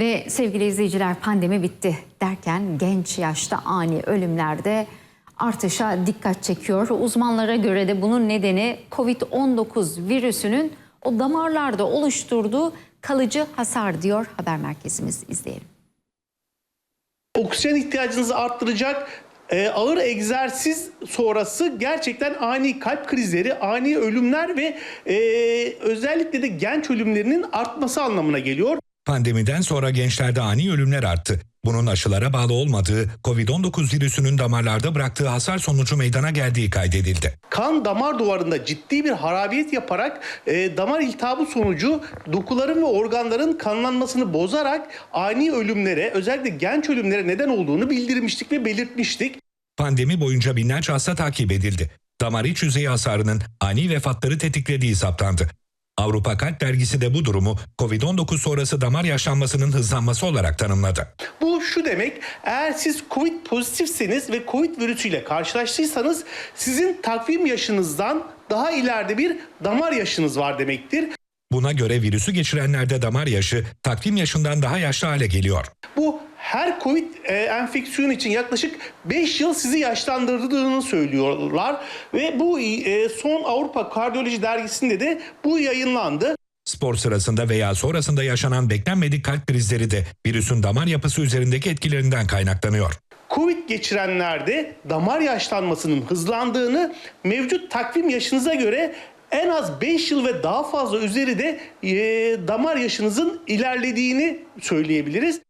Ve sevgili izleyiciler pandemi bitti derken genç yaşta ani ölümlerde artışa dikkat çekiyor. Uzmanlara göre de bunun nedeni Covid-19 virüsünün o damarlarda oluşturduğu kalıcı hasar diyor haber merkezimiz izleyelim. oksijen ihtiyacınızı arttıracak e, ağır egzersiz sonrası gerçekten ani kalp krizleri, ani ölümler ve e, özellikle de genç ölümlerinin artması anlamına geliyor. Pandemiden sonra gençlerde ani ölümler arttı. Bunun aşılara bağlı olmadığı, Covid-19 virüsünün damarlarda bıraktığı hasar sonucu meydana geldiği kaydedildi. Kan damar duvarında ciddi bir harabiyet yaparak e, damar iltihabı sonucu dokuların ve organların kanlanmasını bozarak ani ölümlere özellikle genç ölümlere neden olduğunu bildirmiştik ve belirtmiştik. Pandemi boyunca binlerce hasta takip edildi. Damar iç yüzeyi hasarının ani vefatları tetiklediği saptandı. Avrupa Kalp Dergisi de bu durumu Covid-19 sonrası damar yaşlanmasının hızlanması olarak tanımladı. Bu şu demek eğer siz Covid pozitifseniz ve Covid virüsüyle karşılaştıysanız sizin takvim yaşınızdan daha ileride bir damar yaşınız var demektir. Buna göre virüsü geçirenlerde damar yaşı takvim yaşından daha yaşlı hale geliyor. Bu her Covid e, enfeksiyonu için yaklaşık 5 yıl sizi yaşlandırdığını söylüyorlar ve bu e, son Avrupa Kardiyoloji dergisinde de bu yayınlandı. Spor sırasında veya sonrasında yaşanan beklenmedik kalp krizleri de virüsün damar yapısı üzerindeki etkilerinden kaynaklanıyor. Covid geçirenlerde damar yaşlanmasının hızlandığını mevcut takvim yaşınıza göre en az 5 yıl ve daha fazla üzeri de e, damar yaşınızın ilerlediğini söyleyebiliriz.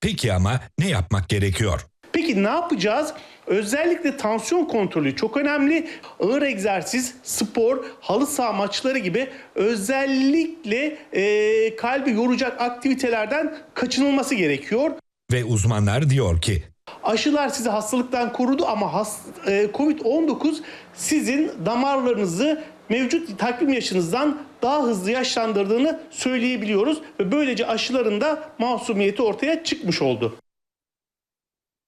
Peki ama ne yapmak gerekiyor? Peki ne yapacağız? Özellikle tansiyon kontrolü çok önemli. Ağır egzersiz, spor, halı saha maçları gibi özellikle e, kalbi yoracak aktivitelerden kaçınılması gerekiyor. Ve uzmanlar diyor ki Aşılar sizi hastalıktan korudu ama has, e, Covid-19 sizin damarlarınızı mevcut takvim yaşınızdan daha hızlı yaşlandırdığını söyleyebiliyoruz ve böylece aşıların da masumiyeti ortaya çıkmış oldu.